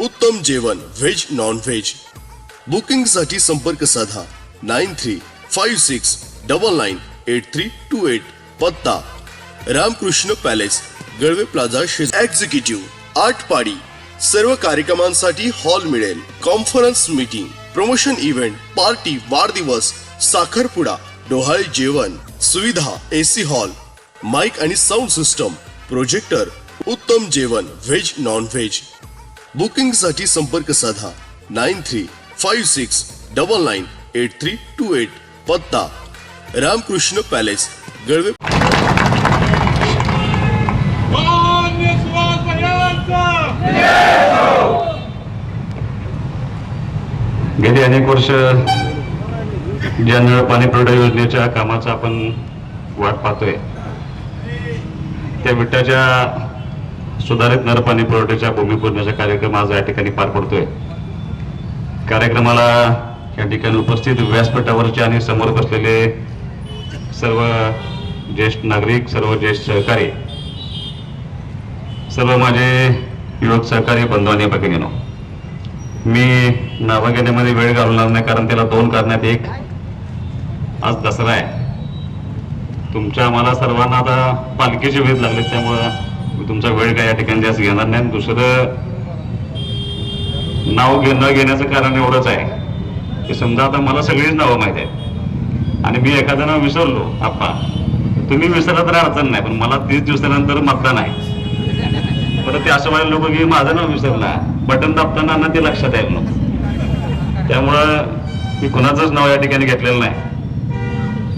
उत्तम जेवण veg non veg बुकिंगसाठी संपर्क साधा. Nine three five six double nine eight three two eight. पत्ता. रामकृष्ण पॅलेस गळवे प्लाझा शेज एक्झिक्युटिव्ह आठ पाडी सर्व कार्यक्रमांसाठी हॉल मिळेल. Conference meeting promotion event party वाढदिवस साखरपुडा डोहाळे जेवण सुविधा एसी हॉल माइक आणि साऊंड सिस्टम प्रोजेक्टर उत्तम जेवण व्हेज नॉन व्हेज बुकिंगसाठी संपर्क साधा. Nine three five six double nine eight three two eight पत्ता. रामकृष्ण पॅलेस गळवे गेली अनेक वर्ष ज्या नळ पाणी पुरवठा योजनेच्या कामाचा आपण वाट पाहतोय. त्या विट्याच्या सुधारित नरपाणी पुरवठ्याच्या भूमिपूजनाचा कार्यक्रम आज या ठिकाणी पार पडतोय. कार्यक्रमाला या ठिकाणी उपस्थित व्यासपीठावरचे आणि समोर बसलेले सर्व ज्येष्ठ नागरिक सर्व ज्येष्ठ सहकारी सर्व माझे युवक सहकारी बंधू आणि भगिनीनो मी नावं घेण्यामध्ये वेळ घालवणार नाही कारण त्याला दोन करण्यात एक आज दसरा आहे. तुमच्या आम्हाला सर्वांना आता पालखीची वेध लागली त्यामुळं तुमचा वेळ काय या ठिकाणी जास्त घेणार नाही. आणि दुसरं नाव घे न घेण्याचं कारण एवढंच आहे की समजा आता मला सगळीच नावं माहीत आहेत. आणि मी एखादं नाव विसरलो आप्पा. तुम्ही विसरला तर अडचण नाही पण मला तीस दिवसानंतर मतदान आहे. परत ते असं व्हायला लोक की माझं नाव विसरला. बटन दाबताना ना ते लक्षात आहे म्हणून. त्यामुळं मी कुणाचंच नाव या ठिकाणी घेतलेलं नाही.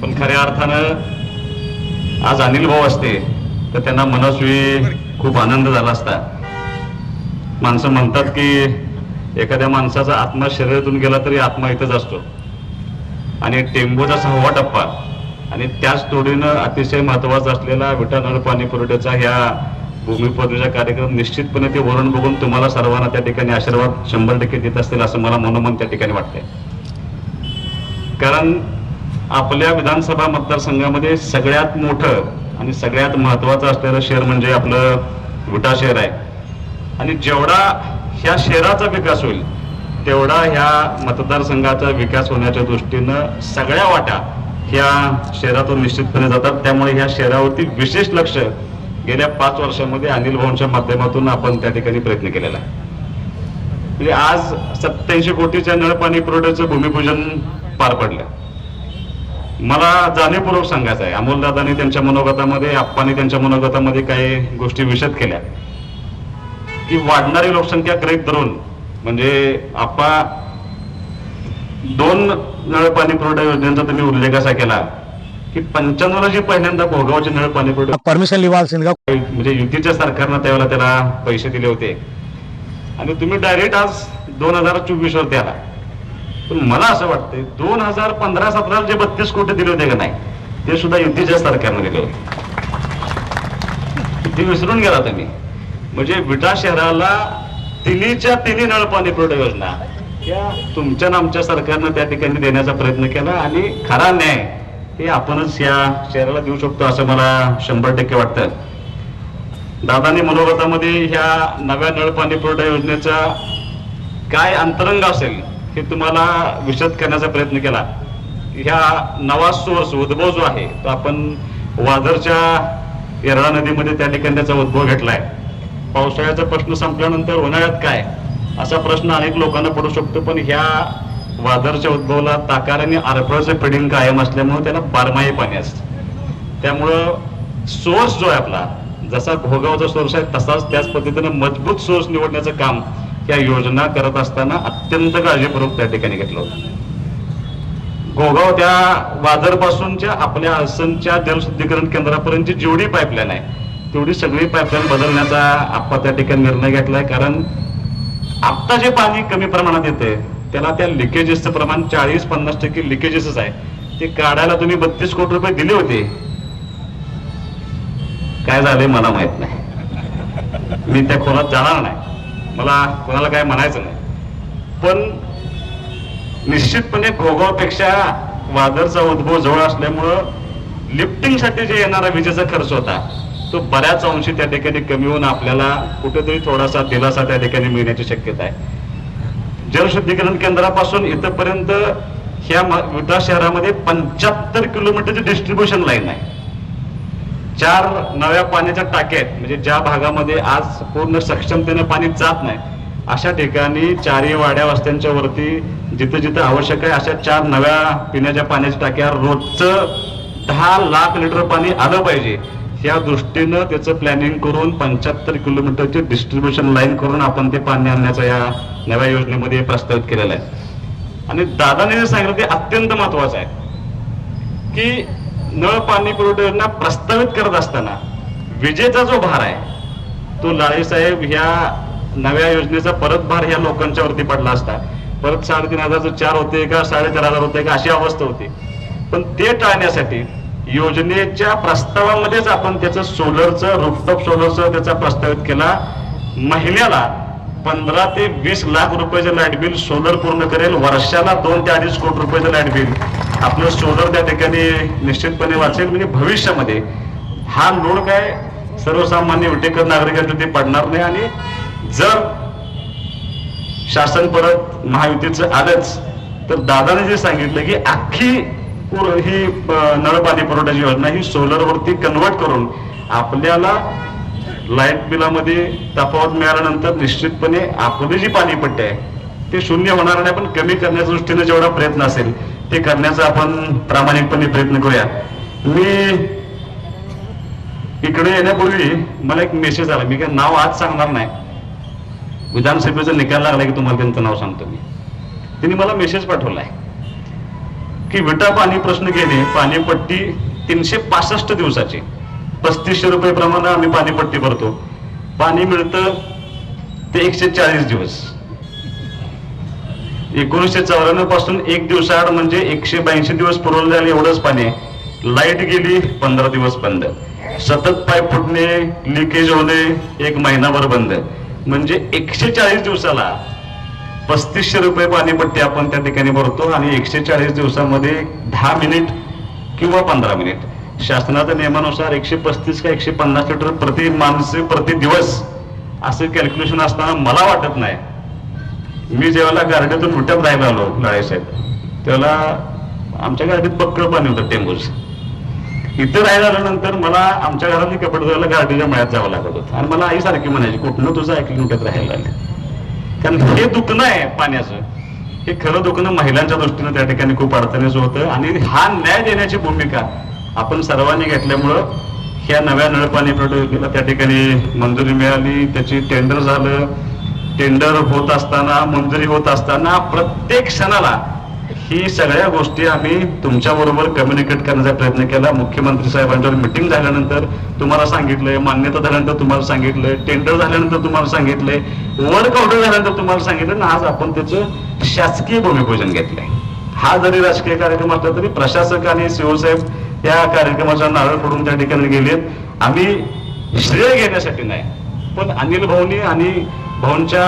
पण खऱ्या अर्थानं आज अनिल भाऊ असते. तर त्यांना मनस्वी खूप आनंद झाला असता. माणसं म्हणतात की एखाद्या माणसाचा आत्मा शरीरातून गेला तरी आत्मा इथंच असतो. आणि टेंबूचा सहावा टप्पा आणि त्याच तोडीनं अतिशय महत्त्वाचा असलेला विटा नळ पाणी पुरवठ्याचा ह्या भूमिपूजनाचा कार्यक्रम निश्चितपणे ते वरण बघून तुम्हाला सर्वांना त्या ठिकाणी आशीर्वाद शंभर टक्के देत असतील असं मला मनोमन त्या ठिकाणी वाटतंय. कारण आपल्या विधानसभा मतदारसंघामध्ये सगळ्यात मोठं आणि सगळ्यात महत्वाचं असलेलं शहर म्हणजे आपलं विटा शहर आहे. आणि जेवढा ह्या शहराचा विकास होईल तेवढा ह्या मतदारसंघाचा विकास होण्याच्या दृष्टीनं सगळ्या वाट्या ह्या शहरातून निश्चितपणे जातात. त्यामुळे ह्या शहरावरती विशेष लक्ष गेल्या पाच वर्षामध्ये अनिल भाऊंच्या माध्यमातून आपण त्या ठिकाणी प्रयत्न केलेला आहे. म्हणजे आज सत्याऐंशी कोटीच्या नळ पाणी पुरवठ्याचं भूमिपूजन पार पडलं. मला जाणीवपूर्वक सांगायचं आहे. अमोलदादांनी त्यांच्या मनोगतामध्ये आप्पांनी त्यांच्या मनोगतामध्ये काही गोष्टी विशद केल्या. की वाढणारी लोकसंख्या गृहीत धरून म्हणजे आप्पा दोन नळ पाणी पुरवठा योजनेचा तुम्ही उल्लेख असा केला की पंच्याण्णवला जी पहिल्यांदा भोगावचे नळ पाणी पुरवठा परमिशन लिवाल सिंधगाव म्हणजे युतीच्या सरकारनं त्यावेळेला त्याला पैसे दिले होते. आणि तुम्ही डायरेक्ट आज दोन हजार चोवीस वरती आला पण मला असं वाटतंय दोन हजार पंधरा सतरा जे बत्तीस कोटी दिले होते का नाही ते सुद्धा युतीच्या सरकारने दिले होते. ते विसरून गेला तुम्ही. म्हणजे विटा शहराला तिन्हीच्या तिन्ही नळ पाणी पुरवठा योजना या तुमच्या आमच्या सरकारनं त्या ठिकाणी देण्याचा प्रयत्न केला आणि खरा न्याय हे आपणच या शहराला देऊ शकतो असं मला शंभर टक्के वाटतं. दादानी मनोगतामध्ये ह्या नव्या नळ पाणी पुरवठा योजनेचा काय अंतरंग असेल हे तुम्हाला विशद करण्याचा प्रयत्न केला. ह्या नवा सोर्स उद्भव जो आहे तो आपण वादरच्या येरळा नदीमध्ये त्या ठिकाणी त्याचा उद्भव घेतलाय. पावसाळ्याचा प्रश्न संपल्यानंतर उन्हाळ्यात काय? असा प्रश्न अनेक लोकांना पडू शकतो पण ह्या वादरच्या उद्भवला ताकार आणि आरफळचं फिडिंग कायम असल्यामुळे त्याला बारमाही पाणी असतं. त्यामुळं सोर्स जो आहे आपला जसा भोगावचा सोर्स आहे तसाच त्याच पद्धतीनं मजबूत सोर्स निवडण्याचं काम या योजना करत असताना अत्यंत काळजीपूर्वक त्या ठिकाणी घेतलं होतं. गोगाव त्या वादरपासूनच्या आपल्या आसनच्या जलशुद्धीकरण केंद्रापर्यंतची जेवढी पाईपलाईन आहे तेवढी सगळी पाईपलाईन बदलण्याचा आपण त्या ठिकाणी निर्णय घेतलाय. कारण आत्ता जे पाणी कमी प्रमाणात येते त्याला त्या लिकेजेसचं प्रमाण चाळीस पन्नास टक्के लिकेजेसच आहे. ते काढायला तुम्ही बत्तीस कोटी रुपये दिले होते. काय झाले मला माहीत नाही. मी त्या खोलात जाणार नाही. मला कोणाला काय म्हणायचं नाही. पण निश्चितपणे घोगावपेक्षा वादरचा उद्भव जवळ असल्यामुळं लिफ्टिंगसाठी जे येणारा विजेचा खर्च होता तो बऱ्याच अंशी त्या ठिकाणी कमी होऊन आपल्याला कुठेतरी थोडासा दिलासा त्या ठिकाणी मिळण्याची शक्यता आहे. जलशुद्धीकरण केंद्रापासून इथपर्यंत ह्या विटा शहरामध्ये पंच्याहत्तर किलोमीटरची डिस्ट्रीब्युशन लाईन आहे. चार नव्या पाण्याच्या टाक्या आहेत. म्हणजे ज्या भागामध्ये आज पूर्ण सक्षमतेने पाणी जात नाही अशा ठिकाणी चारही वाड्या वस्त्यांच्या वरती जिथं जिथं आवश्यक आहे अशा चार नव्या पिण्याच्या पाण्याच्या टाक्या रोजचं दहा लाख लिटर पाणी आलं पाहिजे. या दृष्टीनं त्याचं प्लॅनिंग करून पंच्याहत्तर किलोमीटरची डिस्ट्रीब्युशन लाईन करून आपण ते पाणी आणण्याचा या नव्या योजनेमध्ये प्रस्तावित केलेला आहे. आणि दादाने जे सांगितलं ते अत्यंत महत्वाचं आहे. की नळ पाणी पुरवठा योजना प्रस्तावित करत असताना विजेचा जो भार आहे तो लाळे साहेब ह्या नव्या योजनेचा परत भार ह्या लोकांच्या वरती पडला असता. परत साडेतीन हजार चार होते का साडेचार हजार होते का अशी अवस्था होती. पण ते टाळण्यासाठी योजनेच्या प्रस्तावामध्येच आपण त्याचं सोलरचं रुफटॉप सोलरचं त्याचा प्रस्तावित केला. महिन्याला पंधरा ते वीस लाख रुपयाचं लाइट बिल सोलर पूर्ण करेल. वर्षाला दोन ते अडीच कोटी रुपयाचं लाइट बिल. आपलं सोलर त्या ठिकाणी निश्चितपणे वाचेल. म्हणजे भविष्यामध्ये हा लोड काय सर्वसामान्य विटेकर ते पडणार नाही. आणि जर शासन परत महायुतीचं आलंच तर दादाने जे सांगितलं की अख्खी ही नळपाणी नळ पाणी पुरवठ्याची योजना ही सोलरवरती कन्वर्ट करून आपल्याला लाइट बिलामध्ये तफावत मिळाल्यानंतर निश्चितपणे आपली जी पाणीपट्टी आहे ते शून्य होणार नाही पण कमी करण्याच्या दृष्टीने जेवढा प्रयत्न असेल ते करण्याचा आपण प्रामाणिकपणे प्रयत्न करूया. मी इकडे येण्यापूर्वी मला एक मेसेज आला. मी काय नाव आज सांगणार नाही. विधानसभेचा निकाल लागला की तुम्हाला त्यांचं नाव सांगतो मी. त्यांनी मला मेसेज पाठवला आहे की विटा पाणी प्रश्न गेले पाणीपट्टी तीनशे पासष्ट दिवसाची पस्तीसशे रुपये प्रमाणे आम्ही पाणीपट्टी भरतो. पाणी मिळतं ते एकशे चाळीस दिवस. एकोणीसशे चौऱ्याण्णवपासून एक दिवसाआड म्हणजे एकशे ब्याऐंशी दिवस पुरवलं झाले एवढंच पाणी. आहे लाइट गेली पंधरा दिवस बंद. सतत पाईप फुटणे लिकेज होणे एक महिनाभर बंद. म्हणजे एकशे चाळीस दिवसाला पस्तीसशे रुपये पाणीपट्टी आपण त्या ठिकाणी भरतो आणि एकशे चाळीस दिवसामध्ये दहा मिनिट किंवा पंधरा मिनिट. शासनाच्या नियमानुसार एकशे पस्तीस का एकशे पन्नास लिटर प्रति माणसे प्रति दिवस असं कॅल्क्युलेशन असताना मला वाटत नाही. मी जेव्हा गार्डीतून विट्यात राहायला आलो लाळे साहेब त्याला आमच्या गाडीत बक्कळ पाणी होतं टेंबूस इथं राहायला आल्यानंतर मला आमच्या घरातली कपडे धुवायला गार्डीच्या मळ्यात जावं लागत होतं. आणि मला आई सारखी म्हणायची कुठनं तुझं ऐकलं विट्यात राहायला आले? कारण हे दुखणं आहे पाण्याचं. हे खरं दुखणं महिलांच्या दृष्टीनं त्या ठिकाणी खूप अडचणीचं होतं. आणि हा न्याय देण्याची भूमिका आपण सर्वांनी घेतल्यामुळं ह्या नव्या नळपाणी प्रकल्पाला त्या ठिकाणी मंजुरी मिळाली. त्याची टेंडर झालं. टेंडर होत असताना मंजुरी होत असताना प्रत्येक क्षणाला ही सगळ्या गोष्टी आम्ही तुमच्या बरोबर कम्युनिकेट करण्याचा प्रयत्न केला. मुख्यमंत्री साहेबांच्यावर मिटिंग झाल्यानंतर तुम्हाला सांगितलंय मान्यता झाल्यानंतर तुम्हाला सांगितलंय टेंडर झाल्यानंतर तुम्हाला सांगितलंय वर्क ऑर्डर झाल्यानंतर तुम्हाला सांगितलं आज आपण त्याचं शासकीय भूमिपूजन घेतलंय. हा जरी राजकीय कार्यक्रम असला तरी प्रशासक आणि शिवसाहेब त्या कार्यक्रमाचा नारळ फोडून त्या ठिकाणी गेलेत. आम्ही श्रेय घेण्यासाठी नाही पण अनिल भाऊनी आणि भाऊंच्या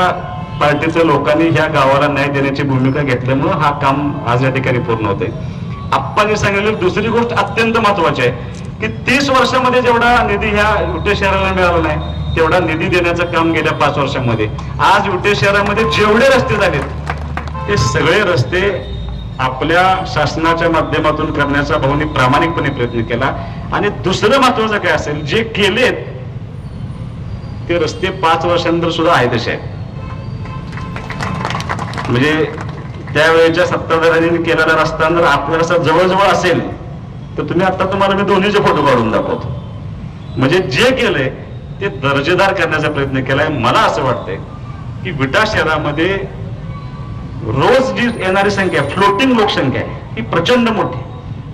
पार्टीच्या लोकांनी ह्या गावाला न्याय देण्याची भूमिका घेतल्यामुळं हा काम आज या ठिकाणी पूर्ण होते आप्पांनी सांगितलेली दुसरी गोष्ट अत्यंत महत्वाची आहे की तीस वर्षामध्ये जेवढा निधी ह्या युटे शहराला मिळाला नाही तेवढा निधी देण्याचं काम गेल्या पाच वर्षामध्ये. आज युटे शहरामध्ये जेवढे रस्ते झालेत ते सगळे रस्ते आपल्या शासनाच्या माध्यमातून करण्याचा भाऊनी प्रामाणिकपणे प्रयत्न केला. आणि दुसरं महत्वाचं काय असेल जे केलेत ते रस्ते पाच वर्षानंतर सुद्धा आहे तसे आहेत. म्हणजे त्यावेळेच्या सत्ताधाऱ्यांनी केलेला रस्ता जर आपला रस्ता जवळजवळ असेल तर तुम्ही आता तुम्हाला मी दोन्हीचे फोटो काढून दाखवतो. म्हणजे जे केलंय ते दर्जेदार करण्याचा प्रयत्न केलाय. मला असं वाटतंय की विटा शहरामध्ये रोज जी येणारी संख्या फ्लोटिंग लोकसंख्या आहे ही प्रचंड मोठी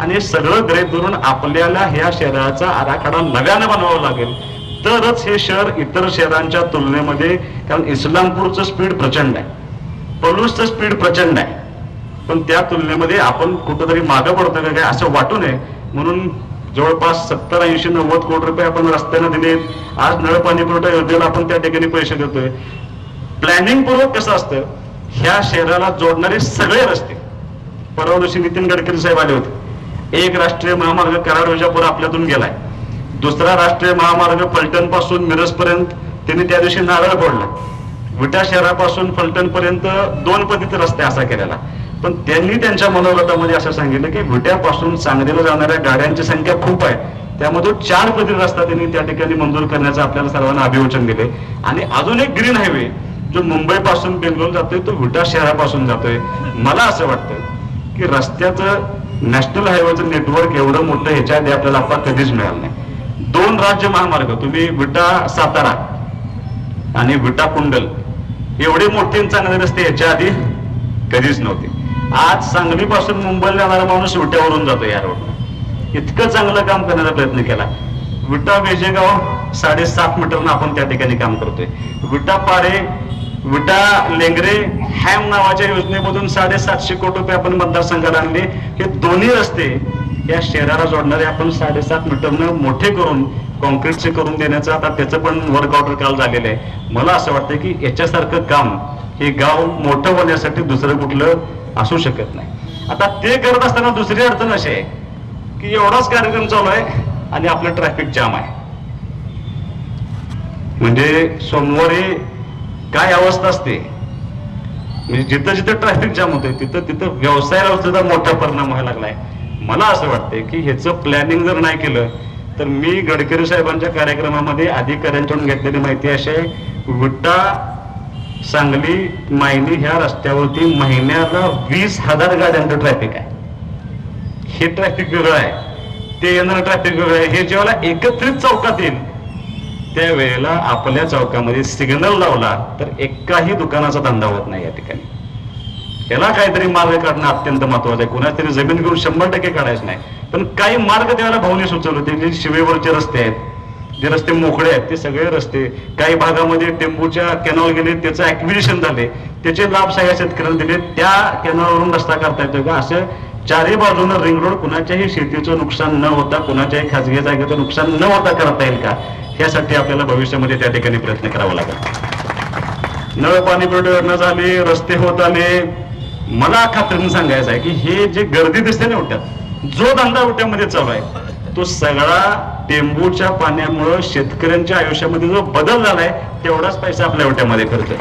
आणि हे सगळं ग्रेप धरून आपल्याला ह्या शहराचा आराखडा नव्यानं बनवावा लागेल. तरच हे शहर इतर शहरांच्या तुलनेमध्ये कारण इस्लामपूरचं स्पीड प्रचंड आहे. पलूसचं स्पीड प्रचंड आहे. पण त्या तुलनेमध्ये आपण कुठंतरी मागं पडतो का काय असं वाटू नये. म्हणून जवळपास सत्तर ऐंशी नव्वद कोटी रुपये आपण रस्त्यानं दिलेत आज नळ पाणी पुरवठा योजनेला आपण त्या ठिकाणी पैसे देतोय. प्लॅनिंग पूर्वक कसं असतं? ह्या शहराला जोडणारे सगळे रस्ते. परवा दिवशी नितीन गडकरी साहेब आले होते. एक राष्ट्रीय महामार्ग कराड विजापूर आपल्यातून गेलाय. दुसरा राष्ट्रीय महामार्ग फलटणपासून मिरज पर्यंत त्यांनी त्या दिवशी नारळ फोडला. विटा शहरापासून फलटण पर्यंत दोन पद्धत रस्ते असा केलेला. पण त्यांनी त्यांच्या मनोगतामध्ये असं सांगितलं की विट्यापासून सांगलीला जाणाऱ्या गाड्यांची संख्या खूप आहे. त्यामध्ये चार पद्धती रस्ता त्यांनी त्या ठिकाणी मंजूर करण्याचं आपल्याला सर्वांना अभिवचन दिले आणि अजून एक ग्रीन हायवे जो मुंबई पासून बेंगलोर जातोय तो विटा शहरापासून जातोय. मला असं वाटतं की रस्त्याचं नॅशनल हायवेचं नेटवर्क एवढं मोठं ह्याच्या आधी आपल्याला आता कधीच मिळालं नाही. दोन राज्य महामार्ग तुम्ही विटा सातारा आणि विटा कुंडल एवढे मोठे चांगले रस्ते याच्या आधी कधीच नव्हते. आज सांगलीपासून मुंबईला जाणारा माणूस विट्यावरून जातो या रोड इतकं चांगलं काम करण्याचा प्रयत्न केला. विटा वेजेगाव साडेसात मीटरनं आपण त्या ठिकाणी काम करतोय. विटा पारे विटा लेंगरे हॅम नावाच्या योजनेमधून साडेसातशे कोटी रुपये आपण मतदारसंघाला आणले. हे दोन्ही रस्ते या शहराला जोडणारे आपण साडेसात मीटरनं मोठे करून कॉन्क्रीटचे करून देण्याचं आता त्याचं पण वर्क ऑर्डर काल झालेलं आहे. मला असं वाटतं की याच्यासारखं काम हे गाव मोठं होण्यासाठी दुसरं कुठलं असू शकत नाही. आता ते करत असताना दुसरी अडचण अशी आहे की एवढाच कार्यक्रम चालू आहे आणि आपलं ट्रॅफिक जाम आहे. म्हणजे सोमवारी काय अवस्था असते? म्हणजे जिथं जिथं ट्रॅफिक जाम होतोय तिथं तिथं व्यवसायाला सुद्धा मोठा परिणाम व्हायला लागलाय. मला असं वाटतंय की ह्याचं प्लॅनिंग जर नाही केलं तर मी गडकरी साहेबांच्या कार्यक्रमामध्ये अधिकाऱ्यांकडून घेतलेली माहिती अशी आहे विटा सांगली मायनी ह्या रस्त्यावरती महिन्याला वीस हजार गाड्यांचं ट्रॅफिक आहे. हे ट्रॅफिक वेगळं आहे. ते येणारं ट्रॅफिक वेगळं आहे. हे जेव्हा एकत्रित चौकात येईल. त्यावेळेला आपल्या चौकामध्ये सिग्नल लावला तर एकाही दुकानाचा धंदा होत नाही या ठिकाणी. याला काहीतरी मार्ग काढणं अत्यंत महत्वाचं आहे. कुणाच तरी जमीन घेऊन शंभर टक्के काढायचं नाही. पण काही मार्ग त्याला भाऊने सुचवले होते जे शिवेवरचे रस्ते आहेत. जे रस्ते मोकळे आहेत ते सगळे रस्ते. काही भागामध्ये टेम्पूच्या कॅनॉल गेले त्याचं ऍक्विजिशन झाले. त्याचे लाभ सगळ्या शेतकऱ्यांना दिले. त्या कॅनॉलवरून रस्ता करता येतो का? असं चारही बाजूनं रिंग रोड कुणाच्याही शेतीचं नुकसान न होता कुणाच्याही खाजगी जागेचं नुकसान न होता करता येईल का? यासाठी आपल्याला भविष्यामध्ये त्या ठिकाणी प्रयत्न करावा लागेल. नळ पाणी पुरवठा योजना झाली रस्ते होत आले. मला खात्रीने सांगायचं आहे की हे जे गर्दी दिसते ना उठ्यात जो धंदा उठ्यामध्ये चालू आहे तो सगळा टेंबूच्या पाण्यामुळं शेतकऱ्यांच्या आयुष्यामध्ये जो बदल झालाय तेवढाच पैसा आपल्या ओट्यामध्ये करतोय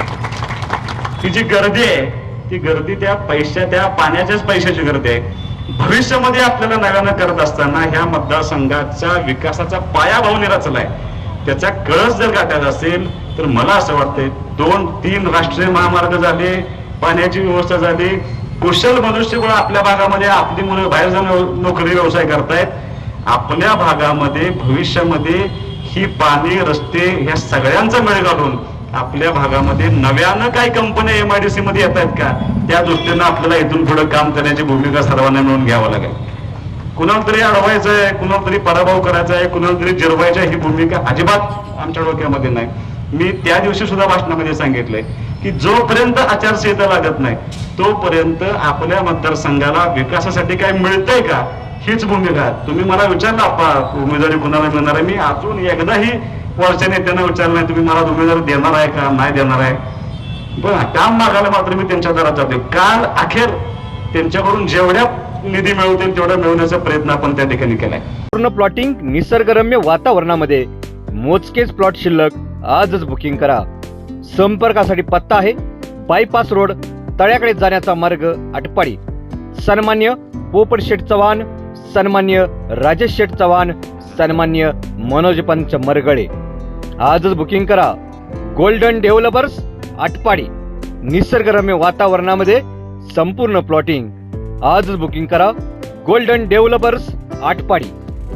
ही जी गर्दी आहे ती गर्दी त्या पैशा त्या पाण्याच्याच पैशाची गर्दी आहे. भविष्यामध्ये आपल्याला नव्यानं करत असताना ह्या मतदारसंघाचा विकासाचा पायाभाव आहे त्याचा कळस जर गाठायचा असेल तर मला असं वाटतंय दोन तीन राष्ट्रीय महामार्ग झाले पाण्याची व्यवस्था झाली कुशल मनुष्यबळ आपल्या भागामध्ये आपली मुलं बाहेर जाऊन नोकरी व्यवसाय करतायत. आपल्या भागामध्ये भविष्यामध्ये ही पाणी रस्ते ह्या सगळ्यांचा मेळ घालून आपल्या भागामध्ये नव्यानं काही कंपन्या एमआयडीसी मध्ये येत आहेत का? त्या दृष्टीनं आपल्याला इथून पुढे काम करण्याची भूमिका सर्वांना मिळून घ्यावं लागेल. कुणाला तरी अडवायचं आहे कुणाला तरी पराभव करायचा आहे कुणाला तरी जिरवायचं आहे ही भूमिका अजिबात आमच्या डोक्यामध्ये नाही. मी त्या दिवशी सुद्धा भाषणामध्ये सांगितलंय की जोपर्यंत आचारसंहिता लागत नाही तोपर्यंत आपल्या मतदारसंघाला विकासासाठी काय मिळतंय का हीच भूमिका तुम्ही मला विचारला आपा उमेदवारी कुणाला मिळणार आहे? मी अजून एकदाही वरच्या नेत्यांना विचारलं नाही तुम्ही मला उमेदवारी देणार आहे का? नाही देणार आहे? पण काम मागायला मात्र मी त्यांच्या दारात जाते काल अखेर त्यांच्याकडून जेवढ्या निधी मिळवतील तेवढा मिळवण्याचा प्रयत्न आपण त्या ठिकाणी केलाय. पूर्ण प्लॉटिंग निसर्गरम्य वातावरणामध्ये. मोजकेच प्लॉट शिल्लक. आजच बुकिंग करा. संपर्कासाठी पत्ता आहे. बायपास रोड तळ्याकडे जाण्याचा मार्ग आटपाडी. सन्मान्य पोपट शेठ चव्हाण सन्मान्य राजेश शेठ चव्हाण सन्मान्य मनोज पंच मरगळे. आजच बुकिंग करा. Golden developers Atpadi. निसर्गरम्य वातावरणामध्ये संपूर्ण प्लॉटिंग आजच बुकिंग करा. Golden developers Atpadi.